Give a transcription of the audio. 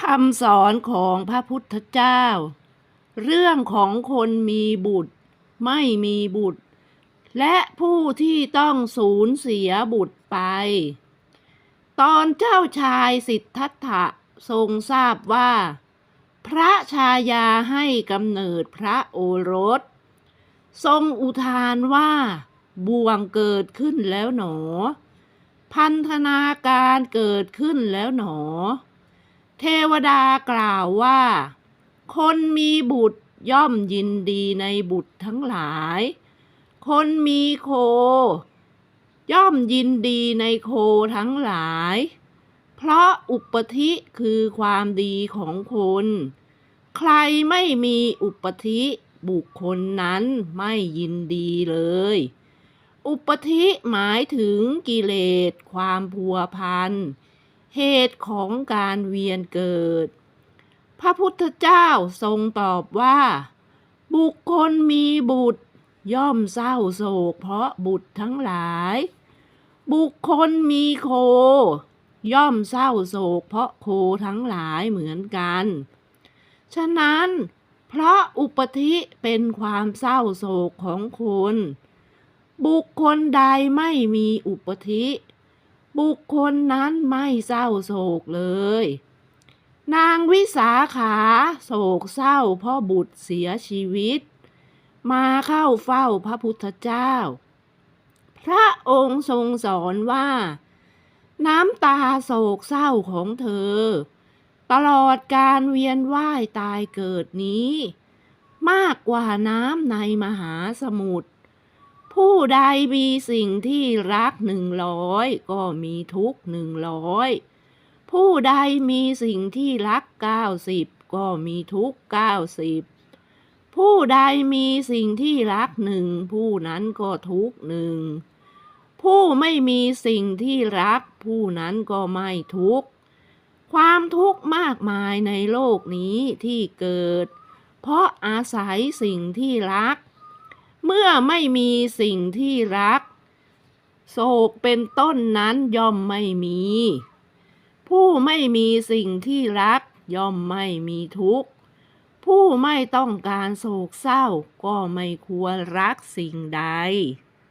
คำสอนของพระพุทธเจ้า เรื่องของคนมีบุตร ไม่มีบุตร และผู้ที่ต้องสูญเสียบุตรไป ตอนเจ้าชายสิทธัตถะทรงทราบว่า พระชายาให้กำเนิดพระโอรส ทรงอุทานว่าบ่วงเกิดขึ้นแล้วหนอ พันธนาการเกิดขึ้นแล้วหนอ ดากล่าวว่า คนมีบุตรย่อมยินดีในบุตรทั้งหลาย คนมีโค ย่อมยินดีในโคทั้งหลาย เพราะอุปธิคือความดีของคน ใครไม่มีอุปธิบุคคลนั้นไม่ยินดีเลย อุปธิหมายถึงกิเลสความพัวพัน เหตุของการเวียนเกิด พระพุทธเจ้าทรงตอบว่า บุคคลมีบุตร ย่อมเศร้าโศกเพราะบุตรทั้งหลาย บุคคลมีโค ย่อมเศร้าโศกเพราะโคทั้งหลายเหมือนกัน ฉะนั้นเพราะอุปธิเป็นความเศร้าโศกของคน บุคคลใดไม่มีอุปธิ บุคคลนั้นไม่เศร้าโศกเลย นางวิสาขาโศกเศร้าพราะบุตรเสียชีวิต มาเข้าเฝ้าพระพุทธเจ้า พระองค์ทรงสอนว่า น้ำตาโศกเศร้าของเธอ ตลอดการเวียนว่ายตายเกิดนี้ มากกว่าน้ำในมหาสมุทร ผู้ใดมีสิ่งที่รักหนึ่งร้อยก็มีทุกหนึ่งร้อยผู้ใดมีสิ่งที่รักเก้าสิบก็มีทุกเก้าสิบผู้ใดมีสิ่งที่รักหนึ่งผู้นั้นก็ทุกหนึ่งผู้ไม่มีสิ่งที่รัก ผู้นั้นก็ไม่ทุกข์ ความทุกข์มากมายในโลกนี้ที่เกิด เพราะอาศัยสิ่งที่รัก เมื่อไม่มีสิ่งที่รัก โศกเป็นต้นนั้นย่อมไม่มี ผู้ไม่มีสิ่งที่รัก ย่อมไม่มีทุกข์ ผู้ไม่ต้องการโศกเศร้าก็ไม่ควรรักสิ่งใด